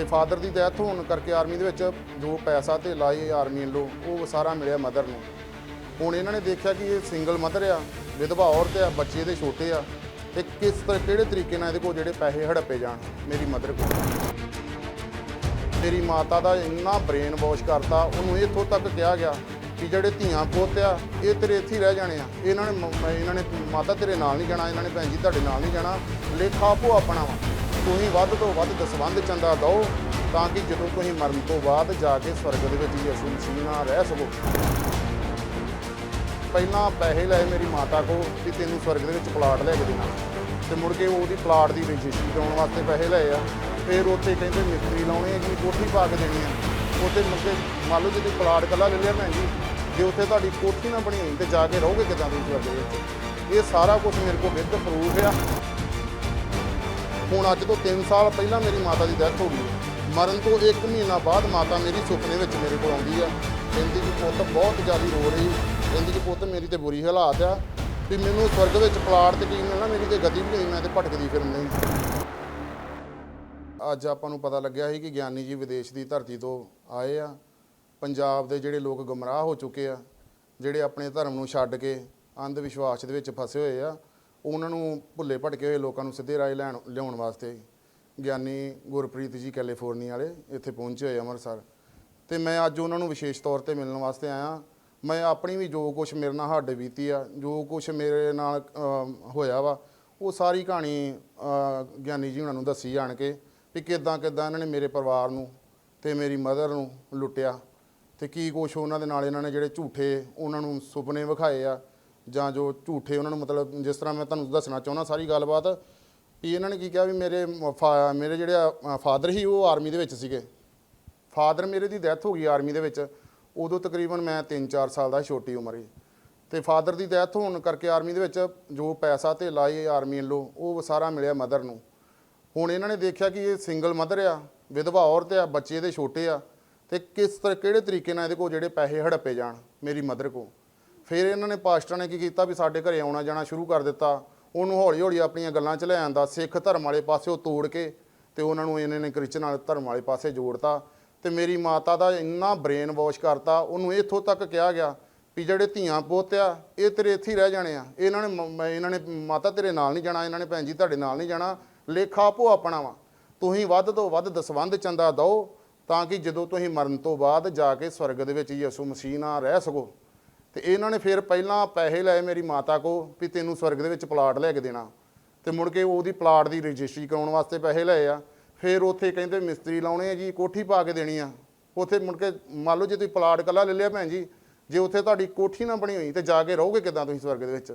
ਤੇ ਫਾਦਰ ਦੀ ਡੈਥ ਹੋਣ ਕਰਕੇ ਆਰਮੀ ਦੇ ਵਿੱਚ ਜੋ ਪੈਸਾ ਤੇ ਲਾਏ ਆਰਮੀ ਵੱਲੋਂ, ਉਹ ਸਾਰਾ ਮਿਲਿਆ ਮਦਰ ਨੂੰ। ਹੁਣ ਇਹਨਾਂ ਨੇ ਦੇਖਿਆ ਕਿ ਇਹ ਸਿੰਗਲ ਮਦਰ ਆ, ਵਿਧਵਾ ਔਰਤ ਆ, ਬੱਚੇ ਦੇ ਛੋਟੇ ਆ, ਤੇ ਕਿਸ ਤਰ੍ਹਾਂ ਕਿਹੜੇ ਤਰੀਕੇ ਨਾਲ ਇਹਦੇ ਕੋਲ ਜਿਹੜੇ ਪੈਸੇ ਹੜੱਪੇ ਜਾਣ, ਮੇਰੀ ਮਦਰ ਕੋਲ। ਮੇਰੀ ਮਾਤਾ ਦਾ ਇੰਨਾ ਬ੍ਰੇਨ ਵਾਸ਼ ਕਰਤਾ, ਉਹਨੂੰ ਇੱਥੋਂ ਤੱਕ ਕਿਹਾ ਗਿਆ ਕਿ ਜਿਹੜੇ ਧੀਆਂ ਪੁੱਤ ਆ, ਇਹ ਤੇਰੇ ਇੱਥੇ ਹੀ ਰਹਿ ਜਾਣੇ ਆ। ਇਹਨਾਂ ਨੇ ਇਹਨਾਂ ਨੇ ਮਾਤਾ ਤੇਰੇ ਨਾਲ ਨਹੀਂ ਜਾਣਾ, ਇਹਨਾਂ ਨੇ ਭੈਣ ਜੀ ਤੁਹਾਡੇ ਨਾਲ ਨਹੀਂ ਜਾਣਾ। ਲੇਖਾ ਆਪੋ ਆਪਣਾ ਵਾ। ਤੁਸੀਂ ਵੱਧ ਤੋਂ ਵੱਧ ਦਸਵੰਧ ਚੰਦਾ ਦਿਓ ਤਾਂ ਕਿ ਜਦੋਂ ਤੁਸੀਂ ਮਰਨ ਤੋਂ ਬਾਅਦ ਜਾ ਕੇ ਸਵਰਗ ਦੇ ਵਿੱਚ ਯਿਸੂ ਅਸੀਂ ਨਾਲ ਰਹਿ ਸਕੋ। ਪਹਿਲਾਂ ਪੈਸੇ ਲਏ ਮੇਰੀ ਮਾਤਾ ਕੋ ਕਿ ਤੈਨੂੰ ਸਵਰਗ ਦੇ ਵਿੱਚ ਪਲਾਟ ਲੈ ਕੇ ਦੇਣਾ। ਤੇ ਮੁੜ ਕੇ ਉਹਦੀ ਪਲਾਟ ਦੀ ਰਜਿਸਟਰੀ ਕਰਾਉਣ ਵਾਸਤੇ ਪੈਸੇ ਲਏ ਆ। ਫਿਰ ਉੱਥੇ ਕਹਿੰਦੇ ਮਿਸਤਰੀ ਲਾਉਣੇ ਆ ਕਿ ਕੋਠੀ ਪਾ ਕੇ ਦੇਣੀ ਆ। ਉੱਥੇ ਮੁੜ ਕੇ ਮੰਨ ਲਓ ਜੇ ਤੁਸੀਂ ਪਲਾਟ ਕੱਲਾ ਲੈ ਲਿਆ ਭੈਣ ਜੀ, ਜੇ ਉੱਥੇ ਤੁਹਾਡੀ ਕੋਠੀ ਨਾ ਬਣੀ ਹੋਈ ਤੇ ਜਾ ਕੇ ਰਹੋਗੇ ਕਿਦਾਂ ਤੁਸੀਂ ਸਵਰਗ ਦੇ ਵਿੱਚ? ਇਹ ਸਾਰਾ ਕੁਝ ਮੇਰੇ ਕੋਲ ਵਿਦ ਪ੍ਰੂਫ ਆ। ਹੁਣ ਅੱਜ ਤੋਂ 3 ਸਾਲ ਪਹਿਲਾਂ ਮੇਰੀ ਮਾਤਾ ਦੀ ਡੈਥ ਹੋ ਗਈ ਹੈ। ਮਰਨ ਤੋਂ 1 ਮਹੀਨਾ ਬਾਅਦ ਮਾਤਾ ਮੇਰੀ ਸੁਪਨੇ ਵਿੱਚ ਮੇਰੇ ਕੋਲ ਆਉਂਦੀ ਆ। ਕਹਿੰਦੀ ਕਿ ਪੁੱਤ, ਬਹੁਤ ਜ਼ਿਆਦਾ ਰੋ ਰਹੀ। ਕਹਿੰਦੀ ਕਿ ਪੁੱਤ, ਮੇਰੀ ਤੇ ਬੁਰੀ ਹਾਲਾਤ ਆ। ਵੀ ਮੈਨੂੰ ਸਵਰਗ ਵਿੱਚ ਪਲਾਟ ਤੇ ਕੀ ਮਿਲਣਾ ਮੇਰੀ ਤੇ ਗਤੀ ਵੀ ਨਹੀਂ ਮੈਂ ਤੇ ਭਟਕਦੀ ਫਿਰਦੀ ਅੱਜ ਆਪਾਂ ਨੂੰ ਪਤਾ ਲੱਗਿਆ ਸੀ ਕਿ ਗਿਆਨੀ ਜੀ ਵਿਦੇਸ਼ ਦੀ ਧਰਤੀ ਤੋਂ ਆਏ ਆ। ਪੰਜਾਬ ਦੇ ਜਿਹੜੇ ਲੋਕ ਗਮਰਾਹ ਹੋ ਚੁੱਕੇ ਆ, ਜਿਹੜੇ ਆਪਣੇ ਧਰਮ ਨੂੰ ਛੱਡ ਕੇ ਅੰਧ ਵਿਸ਼ਵਾਸ ਦੇ ਵਿੱਚ ਫਸੇ ਹੋਏ ਆ। ਉਹਨਾਂ ਨੂੰ ਭੁੱਲੇ ਭਟਕੇ ਹੋਏ ਲੋਕਾਂ ਨੂੰ ਸਿੱਧੇ ਰਾਹ ਲੈਣ, ਲਿਆਉਣ ਵਾਸਤੇ ਗਿਆਨੀ ਗੁਰਪ੍ਰੀਤ ਜੀ ਕੈਲੀਫੋਰਨੀਆ ਵਾਲੇ ਇੱਥੇ ਪਹੁੰਚੇ ਹੋਏ ਅੰਮ੍ਰਿਤਸਰ। ਤੇ ਮੈਂ ਅੱਜ ਉਹਨਾਂ ਨੂੰ ਵਿਸ਼ੇਸ਼ ਤੌਰ ਤੇ ਮਿਲਣ ਵਾਸਤੇ ਆਇਆ ਮੈਂ ਆਪਣੀ ਵੀ ਜੋ ਕੁਝ ਮੇਰੇ ਨਾਲ ਹੱਡ ਬੀਤੀ ਆ, ਜੋ ਕੁਝ ਮੇਰੇ ਨਾਲ ਹੋਇਆ ਵਾ, ਉਹ ਸਾਰੀ ਕਹਾਣੀ ਗਿਆਨੀ ਜੀ ਉਹਨਾਂ ਨੂੰ ਦੱਸੀ ਜਾਣ ਕੇ ਵੀ ਕਿਦਾਂ ਕਿਦਾਂ ਇਹਨਾਂ ਨੇ ਮੇਰੇ ਪਰਿਵਾਰ ਨੂੰ ਤੇ ਮੇਰੀ ਮਦਰ ਨੂੰ ਲੁੱਟਿਆ ਤੇ ਕੀ ਕੁਛ ਉਹਨਾਂ ਦੇ ਨਾਲ ਇਹਨਾਂ ਨੇ ਜਿਹੜੇ ਝੂਠੇ ਉਹਨਾਂ ਨੂੰ ਸੁਪਨੇ ਵਿਖਾਏ ਆ ਜਾਂ ਜੋ ਝੂਠੇ ਉਹਨਾਂ ਨੂੰ ਮਤਲਬ ਜਿਸ ਤਰ੍ਹਾਂ ਮੈਂ ਤੁਹਾਨੂੰ ਦੱਸਣਾ ਚਾਹੁੰਦਾ ਸਾਰੀ ਗੱਲਬਾਤ, ਵੀ ਇਹਨਾਂ ਨੇ ਕੀ ਕਿਹਾ ਵੀ ਮੇਰੇ ਫਾ- ਮੇਰੇ ਜਿਹੜੇ ਫਾਦਰ ਸੀ, ਉਹ ਆਰਮੀ ਦੇ ਵਿੱਚ ਸੀਗੇ। ਫਾਦਰ ਮੇਰੇ ਦੀ ਡੈਥ ਹੋ ਗਈ ਆਰਮੀ ਦੇ ਵਿੱਚ, ਉਦੋਂ ਤਕਰੀਬਨ ਮੈਂ 3-4 ਸਾਲ ਦਾ ਛੋਟੀ ਉਮਰ ਸੀ। ਤੇ ਫਾਦਰ ਦੀ ਡੈਥ ਹੋਣ ਕਰਕੇ ਆਰਮੀ ਦੇ ਵਿੱਚ ਜੋ ਪੈਸਾ ਤੇ ਲਾਏ ਆਰਮੀ ਵੱਲੋਂ, ਉਹ ਸਾਰਾ ਮਿਲਿਆ ਮਦਰ ਨੂੰ। ਹੁਣ ਇਹਨਾਂ ਨੇ ਦੇਖਿਆ ਕਿ ਇਹ ਸਿੰਗਲ ਮਦਰ ਆ, ਵਿਧਵਾ ਔਰਤ ਆ, ਬੱਚੇ ਦੇ ਛੋਟੇ ਆ, ਤੇ ਕਿਸ ਤਰ੍ਹਾਂ ਕਿਹੜੇ ਤਰੀਕੇ ਨਾਲ ਇਹਦੇ ਕੋਲ ਜਿਹੜੇ ਪੈਸੇ ਹੜੱਪੇ ਜਾਣ, ਮੇਰੀ ਮਦਰ ਕੋ ਫਿਰ ਇਹਨਾਂ ਨੇ ਪਾਸਟਰਾਂ ਨੇ ਕੀ ਕੀਤਾ ਵੀ ਸਾਡੇ ਘਰੇ ਆਉਣਾ ਜਾਣਾ ਸ਼ੁਰੂ ਕਰ ਦਿੱਤਾ। ਉਹਨੂੰ ਹੌਲੀ ਹੌਲੀ ਆਪਣੀਆਂ ਗੱਲਾਂ 'ਚ ਲੈ ਆਂਦਾ, ਸਿੱਖ ਧਰਮ ਵਾਲੇ ਪਾਸੇ ਉਹ ਤੋੜ ਕੇ ਤੇ ਉਹਨਾਂ ਨੂੰ ਇਹਨਾਂ ਨੇ ਕ੍ਰਿਸਚਨ ਵਾਲੇ ਧਰਮ ਵਾਲੇ ਪਾਸੇ ਜੋੜਤਾ ਤੇ ਮੇਰੀ ਮਾਤਾ ਦਾ ਇੰਨਾ ਬ੍ਰੇਨ ਵਾਸ਼ ਕਰਤਾ, ਉਹਨੂੰ ਇੱਥੋਂ ਤੱਕ ਕਿਹਾ ਗਿਆ ਵੀ ਜਿਹੜੇ ਧੀਆਂ ਪੁੱਤ ਆ, ਇਹ ਤੇਰੇ ਇੱਥੇ ਹੀ ਰਹਿ ਜਾਣੇ ਆ। ਇਹਨਾਂ ਨੇ ਮ- ਇਹਨਾਂ ਨੇ ਮਾਤਾ ਤੇਰੇ ਨਾਲ ਨਹੀਂ ਜਾਣਾ, ਇਹਨਾਂ ਨੇ ਭੈਣ ਜੀ ਤੁਹਾਡੇ ਨਾਲ ਨਹੀਂ ਜਾਣਾ, ਲੇਖਾ ਆਪੋ ਆਪਣਾ ਵਾ। ਤੁਸੀਂ ਵੱਧ ਤੋਂ ਵੱਧ ਦਸਵੰਧ ਚੰਦਾ ਦਿਓ ਤਾਂ ਕਿ ਜਦੋਂ ਤੁਸੀਂ ਮਰਨ ਤੋਂ ਬਾਅਦ ਜਾ ਕੇ ਸਵਰਗ ਦੇ ਵਿੱਚ ਯਿਸੂ ਮਸੀਹ ਨਾਲ ਰਹਿ ਸਕੋ। ਤੇ ਇਹਨਾਂ ਨੇ ਫਿਰ ਪਹਿਲਾਂ ਪੈਸੇ ਲਏ ਮੇਰੀ ਮਾਤਾ ਕੋ ਵੀ ਤੈਨੂੰ ਸਵਰਗ ਦੇ ਵਿੱਚ ਪਲਾਟ ਲੈ ਕੇ ਦੇਣਾ। ਤੇ ਮੁੜ ਕੇ ਉਹਦੀ ਪਲਾਟ ਦੀ ਰਜਿਸਟਰੀ ਕਰਾਉਣ ਵਾਸਤੇ ਪੈਸੇ ਲਏ ਆ। ਫਿਰ ਉੱਥੇ ਕਹਿੰਦੇ ਮਿਸਤਰੀ ਲਾਉਣੇ ਆ ਜੀ, ਕੋਠੀ ਪਾ ਕੇ ਦੇਣੀ ਆ। ਉੱਥੇ ਮੁੜ ਕੇ ਮੰਨ ਲਓ ਜੇ ਤੁਸੀਂ ਪਲਾਟ ਕੱਲਾ ਲੈ ਲਿਆ ਭੈਣ ਜੀ, ਜੇ ਉੱਥੇ ਤੁਹਾਡੀ ਕੋਠੀ ਨਾ ਬਣੀ ਹੋਈ ਤੇ ਜਾ ਕੇ ਰਹੋਗੇ ਕਿਦਾਂ ਤੁਸੀਂ ਸਵਰਗ ਦੇ ਵਿੱਚ?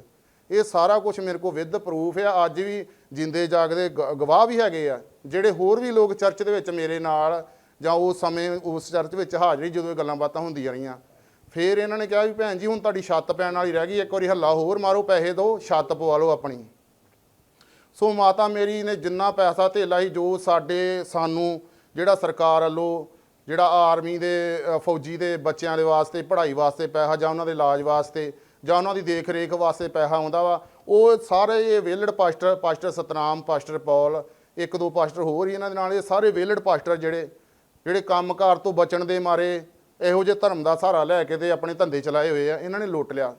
ਇਹ ਸਾਰਾ ਕੁਝ ਮੇਰੇ ਕੋਲ ਵਿਦ ਪ੍ਰੂਫ ਆ। ਅੱਜ ਵੀ ਜਿੰਦੇ ਜਾਗਦੇ ਗਵਾਹ ਵੀ ਹੈਗੇ ਆ। ਜਿਹੜੇ ਹੋਰ ਵੀ ਲੋਕ ਚਰਚ ਦੇ ਵਿੱਚ ਮੇਰੇ ਨਾਲ ਜਾਂ ਉਸ ਸਮੇਂ ਉਸ ਚਰਚ ਵਿੱਚ ਹਾਜ਼ਰੀ ਜਦੋਂ ਇਹ ਗੱਲਾਂ ਬਾਤਾਂ ਹੁੰਦੀਆਂ ਰਹੀਆਂ ਫਿਰ ਇਹਨਾਂ ਨੇ ਕਿਹਾ ਵੀ ਭੈਣ ਜੀ, ਹੁਣ ਤੁਹਾਡੀ ਛੱਤ ਪੈਣ ਵਾਲੀ ਰਹਿ ਗਈ, ਇੱਕ ਵਾਰੀ ਹੱਲਾ ਹੋਰ ਮਾਰੋ, ਪੈਸੇ ਦਿਓ, ਛੱਤ ਪਵਾ ਲਓ ਆਪਣੀ। ਸੋ ਮਾਤਾ ਮੇਰੀ ਨੇ ਜਿੰਨਾ ਪੈਸਾ ਧੇਲਾ ਸੀ, ਜੋ ਸਾਡੇ, ਸਾਨੂੰ, ਜਿਹੜਾ ਸਰਕਾਰ ਵੱਲੋਂ, ਜਿਹੜਾ ਆਰਮੀ ਦੇ ਫੌਜੀ ਦੇ ਬੱਚਿਆਂ ਦੇ ਵਾਸਤੇ, ਪੜ੍ਹਾਈ ਵਾਸਤੇ ਪੈਸਾ, ਜਾਂ ਉਹਨਾਂ ਦੇ ਇਲਾਜ ਵਾਸਤੇ, ਜਾਂ ਉਹਨਾਂ ਦੀ ਦੇਖ ਰੇਖ ਵਾਸਤੇ ਪੈਸਾ ਆਉਂਦਾ ਵਾ, ਉਹ ਸਾਰੇ ਇਹ ਵੇਲੜ pastor pastor Satnam, pastor Paul, ਇੱਕ ਦੋ ਪਾਸਟਰ ਹੋਰ ਹੀ ਇਹਨਾਂ ਦੇ ਨਾਲ, ਇਹ ਸਾਰੇ ਵੇਲੜ ਪਾਸਟਰ ਜਿਹੜੇ ਜਿਹੜੇ ਕੰਮਕਾਰ ਤੋਂ ਬਚਣ ਦੇ ਮਾਰੇ ਇਹੋ ਜਿਹੇ ਧਰਮ ਦਾ ਸਹਾਰਾ ਲੈ ਕੇ ਤੇ ਆਪਣੇ ਧੰਦੇ ਚਲਾਏ ਹੋਏ ਆ, ਇਹਨਾਂ ਨੇ ਲੁੱਟ ਲਿਆ।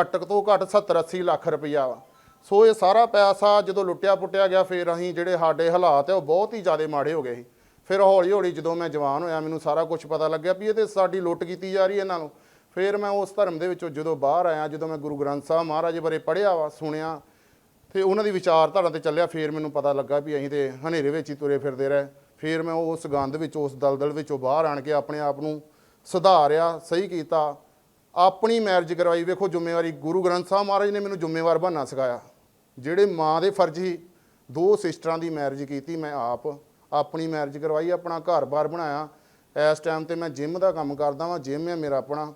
ਘੱਟ ਤੋਂ ਘੱਟ 70 80 ਲੱਖ ਰੁਪਈਆ ਵਾ। ਸੋ ਇਹ ਸਾਰਾ ਪੈਸਾ ਜਦੋਂ ਲੁੱਟਿਆ ਪੁੱਟਿਆ ਗਿਆ, ਫਿਰ ਅਸੀਂ ਜਿਹੜੇ ਸਾਡੇ ਹਾਲਾਤ ਆ, ਉਹ ਬਹੁਤ ਹੀ ਜ਼ਿਆਦਾ ਮਾੜੇ ਹੋ ਗਏ ਸੀ। ਫਿਰ ਹੌਲੀ ਹੌਲੀ ਜਦੋਂ ਮੈਂ ਜਵਾਨ ਹੋਇਆ, ਮੈਨੂੰ ਸਾਰਾ ਕੁਝ ਪਤਾ ਲੱਗਿਆ ਵੀ ਇਹ ਤੇ ਸਾਡੀ ਲੁੱਟ ਕੀਤੀ ਜਾ ਰਹੀ ਹੈ ਇਹਨਾਂ ਨੂੰ। ਫਿਰ ਮੈਂ ਉਸ ਧਰਮ ਦੇ ਵਿੱਚੋਂ ਜਦੋਂ ਬਾਹਰ ਆਇਆ, ਜਦੋਂ ਮੈਂ ਗੁਰੂ ਗ੍ਰੰਥ ਸਾਹਿਬ ਮਹਾਰਾਜ ਬਾਰੇ ਪੜ੍ਹਿਆ ਵਾ, ਸੁਣਿਆ, ਤੇ ਉਹਨਾਂ ਦੀ ਵਿਚਾਰਧਾਰਾ ਤੇ ਚੱਲਿਆ, ਫਿਰ ਮੈਨੂੰ ਪਤਾ ਲੱਗਾ ਵੀ ਅਸੀਂ ਤੇ ਹਨੇਰੇ ਵਿੱਚ ਹੀ ਤੁਰੇ ਫਿਰਦੇ ਰਹੇ। ਫਿਰ ਮੈਂ ਉਸ ਗੰਧ ਵਿੱਚ, ਉਸ ਦਲਦਲ ਵਿੱਚੋਂ ਬਾਹਰ ਆਣ ਕੇ ਆਪਣੇ ਆਪ ਨੂੰ ਸੁਧਾਰਿਆ, ਸਹੀ ਕੀਤਾ। ਆਪਣੀ ਮੈਰਿਜ ਕਰਵਾਈ। ਵੇਖੋ, ਜ਼ਿੰਮੇਵਾਰੀ ਗੁਰੂ ਗ੍ਰੰਥ ਸਾਹਿਬ ਮਹਾਰਾਜ ਨੇ ਮੈਨੂੰ ਜ਼ਿੰਮੇਵਾਰ ਬਣਨਾ ਸਿਖਾਇਆ। ਜਿਹੜੇ ਮਾਂ ਦੇ ਫਰਜ਼ ਸੀ, ਦੋ ਸਿਸਟਰਾਂ ਦੀ ਮੈਰਿਜ ਕੀਤੀ, ਮੈਂ ਆਪ ਆਪਣੀ ਮੈਰਿਜ ਕਰਵਾਈ, ਆਪਣਾ ਘਰ-ਬਾਰ ਬਣਾਇਆ। ਇਸ ਟਾਈਮ ਤੇ ਮੈਂ ਜਿਮ ਦਾ ਕੰਮ ਕਰਦਾ ਵਾਂ ਜਿਮ ਹੈ ਮੇਰਾ ਆਪਣਾ।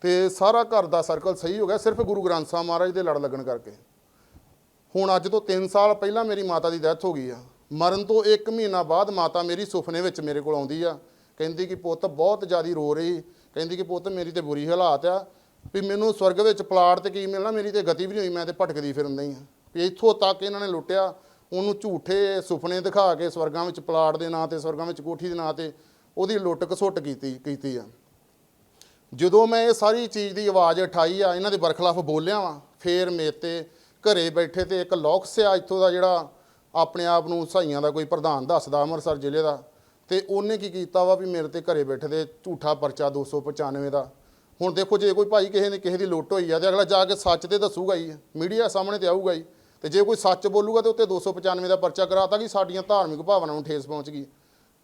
ਤੇ ਸਾਰਾ ਘਰ ਦਾ ਸਰਕਲ ਸਹੀ ਹੋ ਗਿਆ, ਸਿਰਫ ਗੁਰੂ ਗ੍ਰੰਥ ਸਾਹਿਬ ਮਹਾਰਾਜ ਦੇ ਲੜ ਲੱਗਣ ਕਰਕੇ। ਹੁਣ ਅੱਜ ਤੋਂ 3 ਸਾਲ ਪਹਿਲਾਂ ਮੇਰੀ ਮਾਤਾ ਦੀ ਡੈਥ ਹੋ ਗਈ ਆ। ਮਰਨ ਤੋਂ 1 ਮਹੀਨਾ ਬਾਅਦ ਮਾਤਾ ਮੇਰੀ ਸੁਪਨੇ ਵਿੱਚ ਮੇਰੇ ਕੋਲ ਆਉਂਦੀ ਆ। ਕਹਿੰਦੀ ਕਿ ਪੁੱਤ ਬਹੁਤ ਜ਼ਿਆਦਾ ਰੋ ਰਹੀ, ਕਹਿੰਦੀ ਕਿ ਪੁੱਤ ਮੇਰੀ ਤੇ ਬੁਰੀ ਹਾਲਾਤ ਆ, ਵੀ ਮੈਨੂੰ ਸਵਰਗ ਵਿੱਚ ਪਲਾਟ ਤੇ ਕੀ ਮਿਲਣਾ, ਮੇਰੀ ਤੇ ਗਤੀ ਵੀ ਨਹੀਂ ਹੋਈ, ਮੈਂ ਤੇ ਭਟਕਦੀ ਫਿਰਨ ਹੀ ਆ ਵੀ ਇੱਥੋਂ ਤੱਕ ਇਹਨਾਂ ਨੇ ਲੁੱਟਿਆ, ਉਹਨੂੰ ਝੂਠੇ ਸੁਪਨੇ ਦਿਖਾ ਕੇ ਸਵਰਗਾਂ ਵਿੱਚ ਪਲਾਟ ਦੇ ਨਾਂ ਤੇ, ਸਵਰਗਾਂ ਵਿੱਚ ਕੋਠੀ ਦੇ ਨਾਂ ਤੇ ਉਹਦੀ ਲੁੱਟ ਘਸੁੱਟ ਕੀਤੀ ਕੀਤੀ ਆ। ਜਦੋਂ ਮੈਂ ਇਹ ਸਾਰੀ ਚੀਜ਼ ਦੀ ਆਵਾਜ਼ ਉਠਾਈ ਆ, ਇਹਨਾਂ ਦੇ ਬਰਖਲਾਫ ਬੋਲਿਆ ਵਾਂ, ਫੇਰ ਮੇਤੇ ਘਰੇ ਬੈਠੇ ਤੇ ਇੱਕ ਲੋਕਸ ਆ ਇੱਥੋਂ ਦਾ ਜਿਹੜਾ ਆਪਣੇ ਆਪ ਨੂੰ ਸਹਾਈਆਂ ਦਾ ਕੋਈ ਪ੍ਰਧਾਨ ਦੱਸਦਾ, ਅੰਮ੍ਰਿਤਸਰ ਜ਼ਿਲ੍ਹੇ ਦਾ ਤੇ ਉਹਨੇ ਕੀ ਕੀਤਾ ਵਾ ਵੀ ਮੇਰੇ ਤੇ ਘਰੇ ਬੈਠੇ ਦੇ ਝੂਠਾ ਪਰਚਾ 295 ਦਾ। ਹੁਣ ਦੇਖੋ ਜੇ ਕੋਈ ਭਾਈ ਕਿਸੇ ਨੇ, ਕਿਸੇ ਦੀ ਲੁੱਟ ਹੋਈ ਆ ਤੇ ਅਗਲਾ ਜਾ ਕੇ ਸੱਚ ਤੇ ਦੱਸੂਗਾ ਹੀ। ਮੀਡੀਆ ਸਾਹਮਣੇ ਤੇ ਆਊਗਾ ਹੀ। ਤੇ ਜੇ ਕੋਈ ਸੱਚ ਬੋਲੂਗਾ ਤੇ ਉੱਤੇ 295 ਦਾ ਪਰਚਾ ਕਰਾਤਾ ਕਿ ਸਾਡੀਆਂ ਧਾਰਮਿਕ ਭਾਵਨਾਵਾਂ ਨੂੰ ਠੇਸ ਪਹੁੰਚ ਗਈ।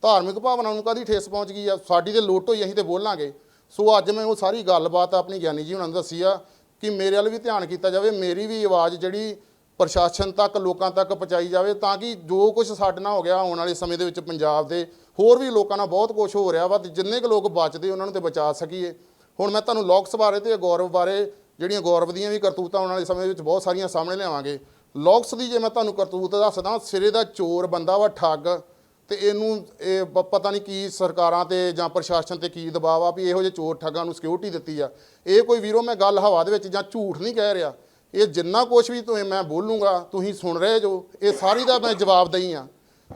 ਧਾਰਮਿਕ ਭਾਵਨਾਵਾਂ ਨੂੰ ਕਾਦੀ ਠੇਸ ਪਹੁੰਚ ਗਈ ਆ? ਸਾਡੀ ਤੇ ਲੁੱਟ ਹੋਈ, ਅਸੀਂ ਤੇ ਬੋਲਾਂਗੇ। ਸੋ ਅੱਜ ਮੈਂ ਉਹ ਸਾਰੀ ਗੱਲਬਾਤ ਆਪਣੀ ਗਿਆਨੀ ਜੀ ਹੁਣਾਂ ਨੂੰ ਦੱਸੀ ਆ ਕਿ ਮੇਰੇ ਵੱਲ ਵੀ ਧਿਆਨ ਕੀਤਾ ਜਾਵੇ, ਮੇਰੀ ਵੀ ਆਵਾਜ਼ ਜਿਹੜੀ ਪ੍ਰਸ਼ਾਸਨ ਤੱਕ, ਲੋਕਾਂ ਤੱਕ ਪਹੁੰਚਾਈ ਜਾਵੇ ਤਾਂ ਕਿ ਜੋ ਕੁਝ ਸਾਡੇ ਨਾਲ ਹੋ ਗਿਆ ਆਉਣ ਵਾਲੇ ਸਮੇਂ ਦੇ ਵਿੱਚ ਪੰਜਾਬ ਦੇ ਹੋਰ ਵੀ ਲੋਕਾਂ ਨਾਲ ਬਹੁਤ ਕੁਝ ਹੋ ਰਿਹਾ ਵਾ ਤੇ ਜਿੰਨੇ ਕੁ ਲੋਕ ਬਚਦੇ ਉਹਨਾਂ ਨੂੰ ਤੇ ਬਚਾ ਸਕੀਏ। ਹੁਣ ਮੈਂ ਤੁਹਾਨੂੰ ਲੋਕਸ ਬਾਰੇ ਤੇ ਗੌਰਵ ਬਾਰੇ ਜਿਹੜੀਆਂ ਗੌਰਵ ਦੀਆਂ ਵੀ ਕਰਤੂਤਾਂ ਆਉਣ ਵਾਲੇ ਸਮੇਂ ਵਿੱਚ ਬਹੁਤ ਸਾਰੀਆਂ ਸਾਹਮਣੇ ਲਿਆਵਾਂਗੇ। ਲੋਕਸ ਦੀ ਜੇ ਮੈਂ ਤੁਹਾਨੂੰ ਕਰਤੂਤ ਦੱਸਦਾ, ਸਿਰੇ ਦਾ ਚੋਰ ਬੰਦਾ ਵਾ ਠੱਗ ਤੇ ਇਹਨੂੰ ਇਹ ਪ- ਪਤਾ ਨਹੀਂ ਕੀ ਸਰਕਾਰਾਂ ਤੇ ਜਾਂ ਪ੍ਰਸ਼ਾਸਨ ਤੇ ਕੀ ਦਬਾਅ ਆ ਵੀ ਇਹੋ ਜਿਹੇ ਚੋਰ ਠੱਗਾਂ ਨੂੰ ਸਿਕਿਉਰਿਟੀ ਦਿੱਤੀ ਆ। ਇਹ ਕੋਈ ਵੀਰੋ ਮੈਂ ਗੱਲ ਹਵਾ ਦੇ ਵਿੱਚ ਜਾਂ ਝੂਠ ਨਹੀਂ ਕਹਿ ਰਿਹਾ। ਇਹ ਜਿੰਨਾ ਕੁਝ ਵੀ ਤੁਸੀਂ ਮੈਂ ਬੋਲੂੰਗਾ, ਤੁਸੀਂ ਸੁਣ ਰਹੇ ਜੋ, ਇਹ ਸਾਰੀ ਦਾ ਮੈਂ ਜਵਾਬ ਦਈ ਆ।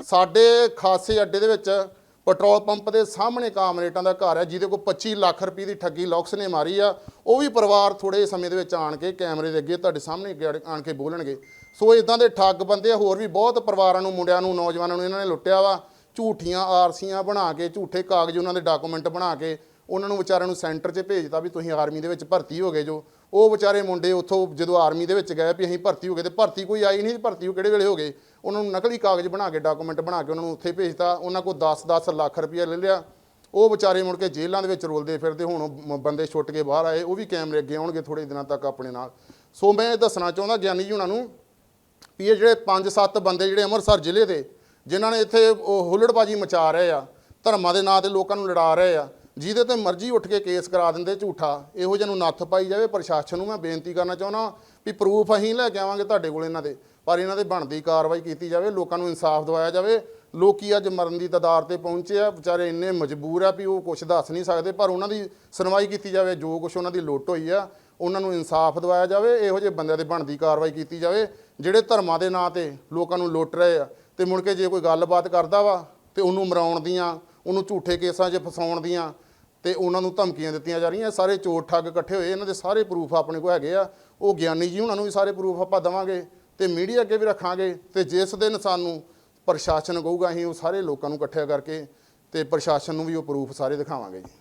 ਸਾਡੇ ਖਾਸੇ ਅੱਡੇ ਦੇ ਵਿੱਚ ਪੈਟਰੋਲ ਪੰਪ ਦੇ ਸਾਹਮਣੇ ਕਾਮਰੇਟਾਂ ਦਾ ਘਰ ਹੈ ਜਿਹਦੇ ਕੋਲ 25 ਲੱਖ ਰੁਪਏ ਦੀ ਠੱਗੀ ਲੌਕਸ ਨੇ ਮਾਰੀ ਆ। ਉਹ ਵੀ ਪਰਿਵਾਰ ਥੋੜੇ ਸਮੇਂ ਦੇ ਵਿੱਚ ਆਣ ਕੇ ਕੈਮਰੇ ਦੇ ਅੱਗੇ ਤੁਹਾਡੇ ਸਾਹਮਣੇ ਗੜ- ਆਣ ਕੇ ਬੋਲਣਗੇ। ਸੋ ਇਦਾਂ ਦੇ ਠੱਗ ਬੰਦੇ ਆ, ਹੋਰ ਵੀ ਬਹੁਤ ਪਰਿਵਾਰਾਂ ਨੂੰ ਮੁੰਡਿਆਂ ਨੂੰ ਨੌਜਵਾਨਾਂ ਨੂੰ ਇਹਨਾਂ ਨੇ ਲੁੱਟਿਆ ਵਾ। ਝੂਠੀਆਂ ਆਰਸੀਆਂ ਬਣਾ ਕੇ ਝੂਠੇ ਕਾਗਜ਼ ਉਹਨਾਂ ਦੇ ਡਾਕੂਮੈਂਟ ਬਣਾ ਕੇ ਉਹਨਾਂ ਨੂੰ ਵਿਚਾਰਿਆਂ ਨੂੰ ਸੈਂਟਰ 'ਚ ਭੇਜਤਾ ਵੀ ਤੁਸੀਂ ਆਰਮੀ ਦੇ ਵਿੱਚ ਭਰਤੀ ਹੋ ਗਏ ਜੋ। ਉਹ ਵਿਚਾਰੇ ਮੁੰਡੇ ਉੱਥੋਂ ਜਦੋਂ ਆਰਮੀ ਦੇ ਵਿੱਚ ਗਏ ਵੀ ਅਸੀਂ ਭਰਤੀ ਹੋ ਗਏ ਤੇ ਭਰਤੀ ਕੋਈ ਆਈ ਨਹੀਂ ਭਰਤੀ ਉਹ ਕਿਹੜੇ ਵੇਲੇ ਹੋ ਗਏ? ਉਹਨਾਂ ਨੂੰ ਨਕਲੀ ਕਾਗਜ਼ ਬਣਾ ਕੇ ਡਾਕੂਮੈਂਟ ਬਣਾ ਕੇ ਉਹਨਾਂ ਨੂੰ ਉੱਥੇ ਭੇਜਤਾ। ਉਹਨਾਂ ਕੋਲ 10-10 ਲੱਖ ਰੁਪਏ ਲੈ ਲਿਆ। ਉਹ ਵਿਚਾਰੇ ਮੁੜ ਕੇ ਜੇਲ੍ਹਾਂ ਦੇ ਵਿੱਚ ਰੋਲਦੇ ਫਿਰਦੇ, ਹੁਣ ਬੰਦੇ ਛੁੱਟ ਕੇ ਬਾਹਰ ਆਏ। ਉਹ ਵੀ ਕੈਮਰੇ ਅੱਗੇ ਆਉਣਗੇ ਥੋੜੇ ਦਿਨਾਂ ਤੱਕ ਆਪਣੇ ਨਾਲ। ਸੋ ਮੈਂ ਇਹ ਦੱਸਣਾ ਚਾਹੁੰਦਾ, ਗਿਆਨੀ ਜੀ ਉਹਨਾਂ ਨੂੰ ਵੀ ਇਹ ਜਿਹੜੇ 5-7 ਬੰਦੇ ਜਿਹੜੇ ਅੰਮ੍ਰਿਤਸਰ ਜ਼ਿਲ੍ਹੇ ਦੇ, ਜਿਨ੍ਹਾਂ ਨੇ ਇੱਥੇ ਉਹ ਹੁੱਲੜਬਾਜੀ ਮਚਾ ਰਹੇ ਆ, ਧਰਮਾਂ ਦੇ ਨਾਂ ਤੇ ਲੋਕਾਂ ਨੂੰ ਲੜਾ ਰਹੇ ਆ ਜਿਹਦੇ ਤੇ ਮਰਜ਼ੀ ਉੱਠ ਕੇ ਕੇਸ ਕਰਾ ਦਿੰਦੇ ਝੂਠਾ। ਇਹੋ ਜਿਹੇ ਨੂੰ ਨੱਥ ਪਾਈ ਜਾਵੇ, ਪ੍ਰਸ਼ਾਸਨ ਨੂੰ ਮੈਂ ਬੇਨਤੀ ਕਰਨਾ ਚਾਹੁੰਦਾ ਵੀ ਪ੍ਰੂਫ ਅਸੀਂ ਲੈ ਕੇ ਆਵਾਂਗੇ ਤੁਹਾਡੇ ਕੋਲ ਇਹਨਾਂ ਦੇ। ਪਰ ਇਹਨਾਂ ਦੇ ਬਣਦੀ ਕਾਰਵਾਈ ਕੀਤੀ ਜਾਵੇ, ਲੋਕਾਂ ਨੂੰ ਇਨਸਾਫ ਦਿਵਾਇਆ ਜਾਵੇ। ਲੋਕੀ ਅੱਜ ਮਰਨ ਦੀ ਤਦਾਰ ਤੇ ਪਹੁੰਚੇ ਆ, ਵਿਚਾਰੇ ਇੰਨੇ ਮਜਬੂਰ ਆ ਵੀ ਉਹ ਕੁਝ ਦੱਸ ਨਹੀਂ ਸਕਦੇ, ਪਰ ਉਹਨਾਂ ਦੀ ਸੁਣਵਾਈ ਕੀਤੀ ਜਾਵੇ, ਜੋ ਕੁਝ ਉਹਨਾਂ ਦੀ ਲੁੱਟ ਹੋਈ ਆ, ਉਹਨਾਂ ਨੂੰ ਇਨਸਾਫ ਦਿਵਾਇਆ ਜਾਵੇ। ਇਹੋ ਜਿਹੇ ਬੰਦਿਆਂ ਦੇ ਬਣਦੀ ਕਾਰਵਾਈ ਕੀਤੀ ਜਾਵੇ, ਜਿਹੜੇ ਧਰਮਾਂ ਦੇ ਨਾਂ ਤੇ ਲੋਕਾਂ ਨੂੰ ਲੁੱਟ ਰਹੇ ਆ। ਤੇ ਮੁੜ ਕੇ ਜੇ ਕੋਈ ਗੱਲਬਾਤ ਕਰਦਾ ਵਾ, ਤੇ ਉਹਨੂੰ ਮਰਾਉਣ ਦੀਆਂ, ਉਹਨੂੰ ਝੂਠੇ ਕੇਸਾਂ 'ਚ ਫਸਾਉਣ ਦੀਆਂ ਤੇ ਉਹਨਾਂ ਨੂੰ ਧਮਕੀਆਂ ਦਿੱਤੀਆਂ ਜਾ ਰਹੀਆਂ। ਸਾਰੇ ਚੋਰ ਠੱਗ ਇਕੱਠੇ ਹੋਏ। ਇਹਨਾਂ ਦੇ ਸਾਰੇ ਪ੍ਰੂਫ ਆਪਣੇ ਕੋਲ ਹੈਗੇ ਆ। ਉਹ ਗਿਆਨੀ ਜੀ ਉਹਨਾਂ ਨੂੰ ਵੀ ਸਾਰੇ ਪ੍ਰੂਫ ਆਪਾਂ ਦਵਾਂਗੇ ਤੇ ਮੀਡੀਆ ਅੱਗੇ ਵੀ ਰੱਖਾਂਗੇ ਤੇ ਜਿਸ ਦਿਨ ਸਾਨੂੰ ਪ੍ਰਸ਼ਾਸਨ ਕਹੂਗਾ, ਅਸੀਂ ਉਹ ਸਾਰੇ ਲੋਕਾਂ ਨੂੰ ਇਕੱਠਿਆ ਕਰਕੇ ਤੇ ਪ੍ਰਸ਼ਾਸਨ ਨੂੰ ਵੀ ਉਹ ਪ੍ਰੂਫ ਸਾਰੇ ਦਿਖਾਵਾਂਗੇ ਜੀ।